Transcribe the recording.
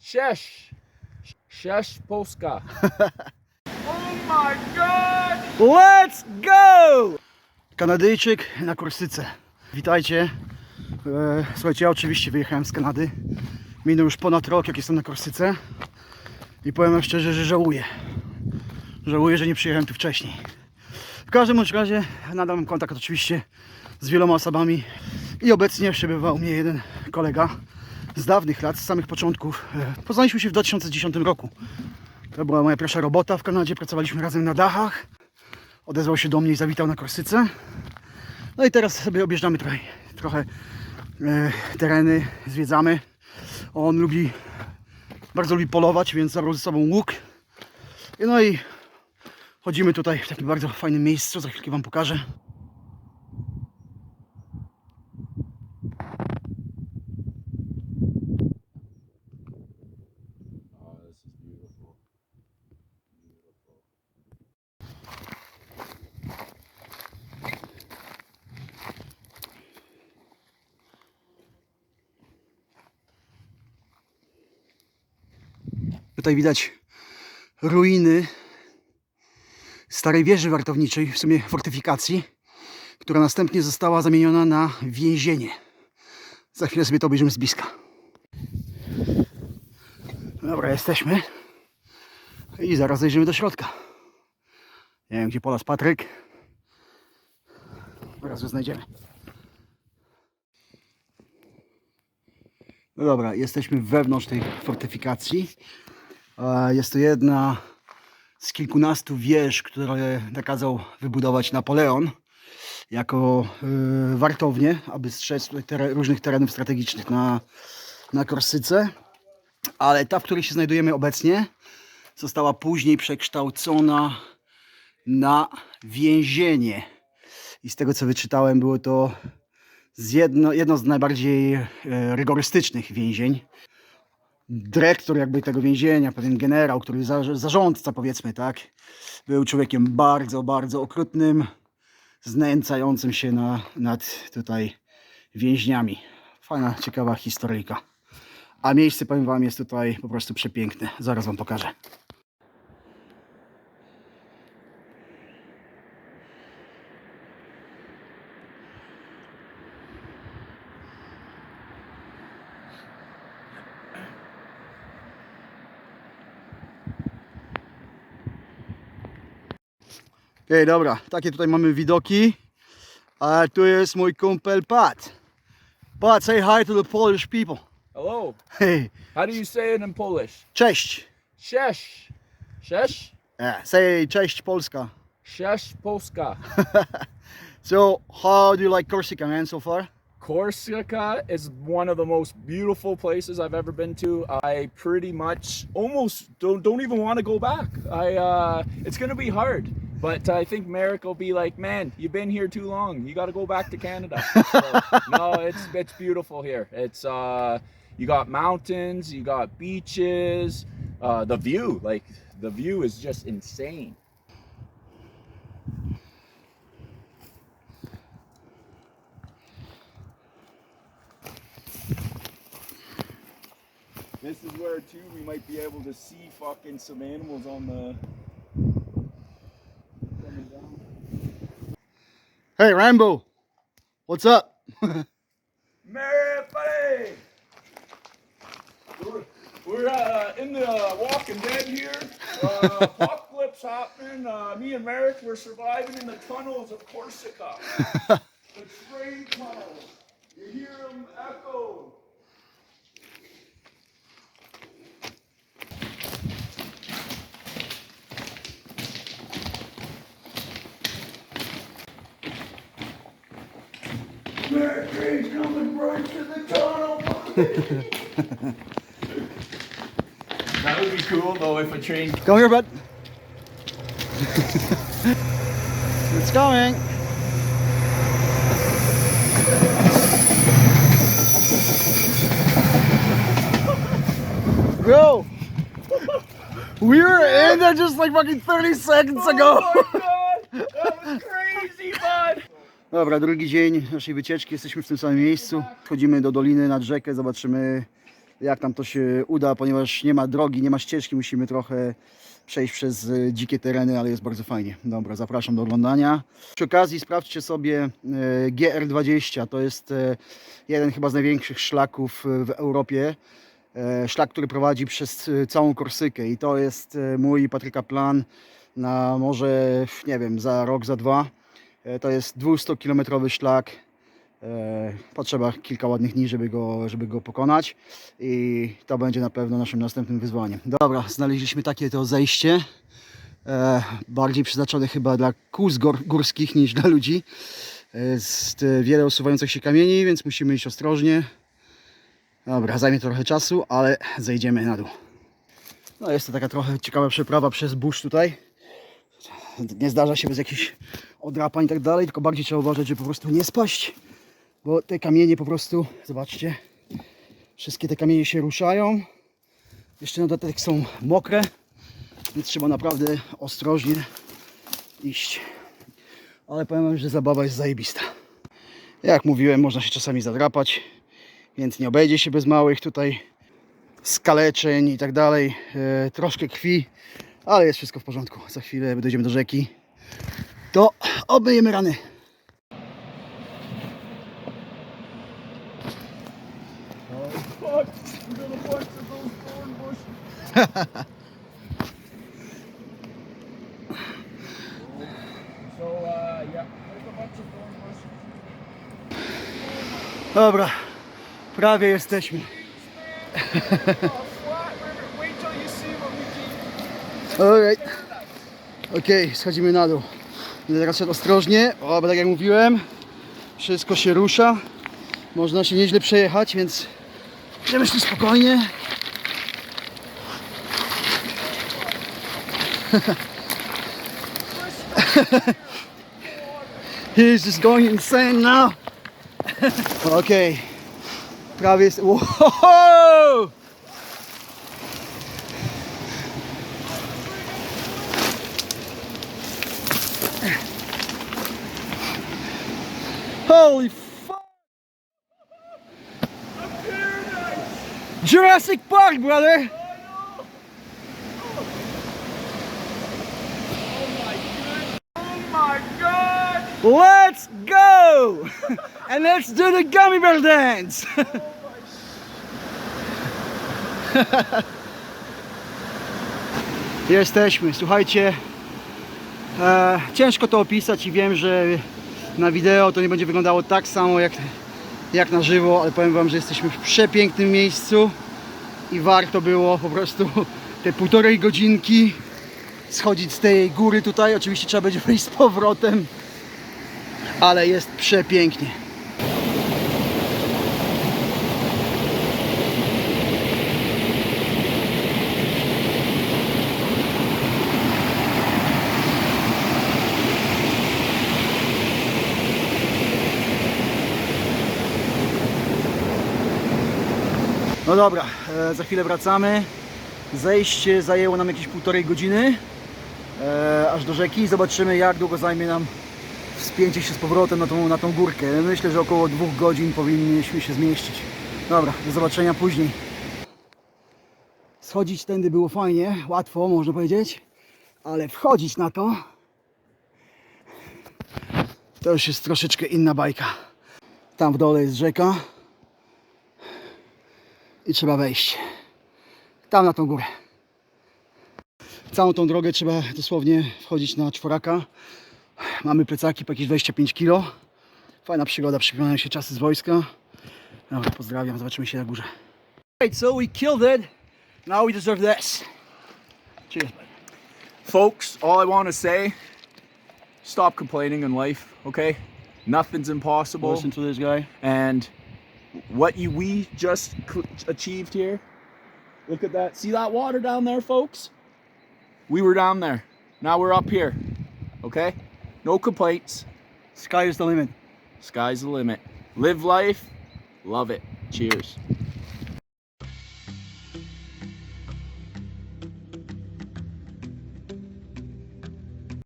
Sześć. Sześć Polska. oh my god! Let's go! Kanadyjczyk na Korsyce. Witajcie. E, Słuchajcie, ja oczywiście wyjechałem z Kanady. Minął już ponad rok, jak jestem na Korsyce. I powiem wam szczerze, że żałuję. Żałuję, że nie przyjechałem tu wcześniej. W każdym bądź razie nadal mam kontakt oczywiście z wieloma osobami. I obecnie przebywa u mnie jeden kolega z dawnych lat, z samych początków. E, Poznaliśmy się w 2010 roku. To była moja pierwsza robota w Kanadzie. Pracowaliśmy razem na dachach odezwał się do mnie i zawitał na Korsyce. No i teraz sobie objeżdżamy trochę, trochę e, tereny, zwiedzamy. On lubi, bardzo lubi polować, więc zabrał ze sobą łuk. No i chodzimy tutaj w takim bardzo fajnym miejscu, za chwilkę Wam pokażę. Tutaj widać ruiny starej wieży wartowniczej, w sumie fortyfikacji, która następnie została zamieniona na więzienie. Za chwilę sobie to obejrzymy z bliska. Dobra, jesteśmy. I zaraz zajrzymy do środka. Nie wiem, gdzie polas Patryk. Zaraz go znajdziemy. No dobra, jesteśmy wewnątrz tej fortyfikacji. Jest to jedna z kilkunastu wież, które nakazał wybudować Napoleon jako e, wartownię, aby strzec różnych terenów strategicznych na, na Korsyce. Ale ta, w której się znajdujemy obecnie, została później przekształcona na więzienie. I z tego co wyczytałem, było to z jedno, jedno z najbardziej e, rygorystycznych więzień dyrektor jakby tego więzienia, pewien generał, który za, zarządca powiedzmy, tak, był człowiekiem bardzo, bardzo okrutnym, znęcającym się na, nad tutaj więźniami. Fajna, ciekawa historyjka. A miejsce, powiem wam, jest tutaj po prostu przepiękne. Zaraz wam pokażę. Okej, dobra, takie tutaj mamy widoki. A tu jest mój kumpel Pat. Pat, say hi to the Polish people. Hello. Hey, How do you say it in Polish? cześć. Sześć. Sześć? Yeah, say cześć Polska. Sześć Polska. So, how do you like Corsica, man, so far? Corsica is one of the most beautiful places I've ever been to. I pretty much almost don't don't even want to go back. I uh, it's gonna be hard, but I think Merrick will be like, "Man, you've been here too long. You got to go back to Canada." So, no, it's it's beautiful here. It's uh, you got mountains, you got beaches, uh, the view, like the view is just insane. This is where too we might be able to see fucking some animals on the. coming down. Hey, Rambo. What's up? Mary, buddy! We're, we're uh, in the uh, Walking Dead here. Uh, apocalypse happening. Uh, me and Merrick were surviving in the tunnels of Corsica. the train tunnels. You hear them echo. Mercury's coming right to the tunnel. that would be cool though if a train Come here, bud. it's going. Bro, we were in there just like fucking 30 seconds ago. Oh Dobra, drugi dzień naszej wycieczki. Jesteśmy w tym samym miejscu. Wchodzimy do doliny nad rzekę, zobaczymy jak tam to się uda, ponieważ nie ma drogi, nie ma ścieżki, musimy trochę przejść przez e, dzikie tereny, ale jest bardzo fajnie. Dobra, zapraszam do oglądania. Przy okazji sprawdźcie sobie e, GR20, to jest e, jeden chyba z największych szlaków w Europie. Szlak, który prowadzi przez całą Korsykę i to jest mój Patryka plan na może, nie wiem, za rok, za dwa. E, To jest 200-kilometrowy szlak. E, Potrzeba kilka ładnych dni, żeby go, żeby go pokonać i to będzie na pewno naszym następnym wyzwaniem. Dobra, znaleźliśmy takie to zejście. E, bardziej przeznaczone chyba dla kóz gór, górskich niż dla ludzi. Jest wiele usuwających się kamieni, więc musimy iść ostrożnie. Dobra, zajmie trochę czasu, ale zejdziemy na dół. No jest to taka trochę ciekawa przeprawa przez burz tutaj. Nie zdarza się bez jakichś odrapań i tak dalej, tylko bardziej trzeba uważać, żeby po prostu nie spaść, bo te kamienie po prostu, zobaczcie, wszystkie te kamienie się ruszają. Jeszcze na dodatek są mokre, więc trzeba naprawdę ostrożnie iść. Ale powiem wam, że zabawa jest zajebista. Jak mówiłem, można się czasami zadrapać, więc nie obejdzie się bez małych tutaj skaleczeń i tak dalej. E, troszkę krwi, ale jest wszystko w porządku. Za chwilę, dojdziemy do rzeki, to obmyjemy rany. Fuck, I'm gonna Alright. Okej, schodzimy na dół. Teraz szedł ostrożnie, o, bo tak jak mówiłem, wszystko się rusza. Można się nieźle przejechać, więc będziemy szli spokojnie. He's just going insane now. Okej. Prawie jest... Holy fuck! Jurassic Park, brother! Let's go! And let's do the gummy bear dance! Jesteśmy, słuchajcie. E, ciężko to opisać i wiem, że na wideo to nie będzie wyglądało tak samo jak, jak na żywo, ale powiem Wam, że jesteśmy w przepięknym miejscu i warto było po prostu te półtorej godzinki schodzić z tej góry tutaj. Oczywiście trzeba będzie wyjść z powrotem, ale jest przepięknie. No dobra, e, za chwilę wracamy. Zejście zajęło nam jakieś półtorej godziny e, aż do rzeki. Zobaczymy jak długo zajmie nam wspięcie się z powrotem na tą, na tą górkę. Myślę, że około dwóch godzin powinniśmy się zmieścić. Dobra, do zobaczenia później. Schodzić tędy było fajnie, łatwo można powiedzieć, ale wchodzić na to to już jest troszeczkę inna bajka. Tam w dole jest rzeka i trzeba wejść. Tam na tą górę. Całą tą drogę trzeba dosłownie wchodzić na czworaka. Mamy plecaki po jakieś 25 kg. Fajna przygoda, przypominają się czasy z wojska. Dobra, pozdrawiam, zobaczymy się na górze. Right, so we killed it. Now we deserve this. Cheers, buddy. Folks, all I want to say stop complaining in life, okay? Nothing's impossible. Listen to this guy. And what you we just achieved here. Look at that. See that water down there, folks? We were down there. Now we're up here. Okay? No complaints. Sky is the limit. Sky's the limit. Live life. Love it. Cheers.